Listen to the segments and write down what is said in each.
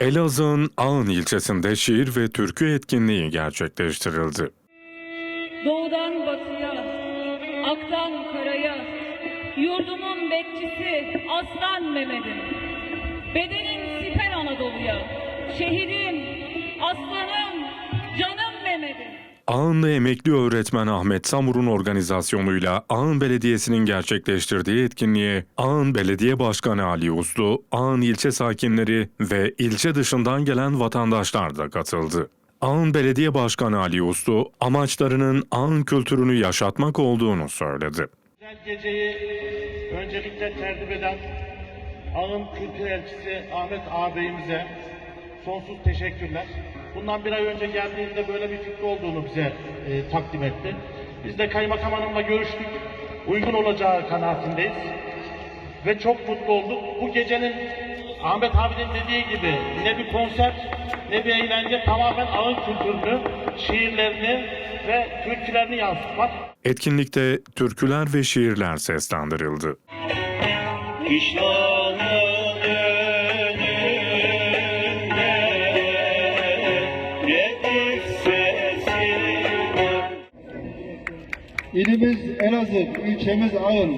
Elazığ'ın Ağın ilçesinde şiir ve türkü etkinliği gerçekleştirildi. Doğudan batıya, aktan karaya, yurdumun bekçisi Aslan Mehmet'im. Bedenim siper Anadolu'ya, şehrim, aslanım, canım Mehmet'im. Ağınlı emekli öğretmen Ahmet Samur'un organizasyonuyla Ağın Belediyesi'nin gerçekleştirdiği etkinliğe Ağın Belediye Başkanı Ali Uslu, Ağın ilçe sakinleri ve ilçe dışından gelen vatandaşlar da katıldı. Ağın Belediye Başkanı Ali Uslu, amaçlarının Ağın kültürünü yaşatmak olduğunu söyledi. Güzel geceyi öncelikle tertip eden Ağın Kültür Elçisi Ahmet ağabeyimize sonsuz teşekkürler. Bundan bir ay önce geldiğinde böyle bir fikri olduğunu bize e, takdim etti. Biz de Kaymakam Hanım'la görüştük. Uygun olacağı kanaatindeyiz. Ve çok mutlu olduk. Bu gecenin Ahmet abinin dediği gibi ne bir konser ne bir eğlence tamamen Ağın kültürünü, şiirlerini ve türkülerini yansıtmak. Etkinlikte türküler ve şiirler seslendirildi. Pişmanın İlimiz Elazığ, ilçemiz Ağın,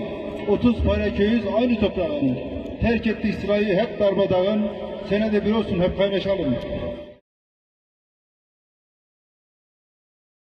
30 para köyüz aynı toprağın. Terk etti İsrail'i hep darmadağın, senede bir olsun hep kaynaşalım.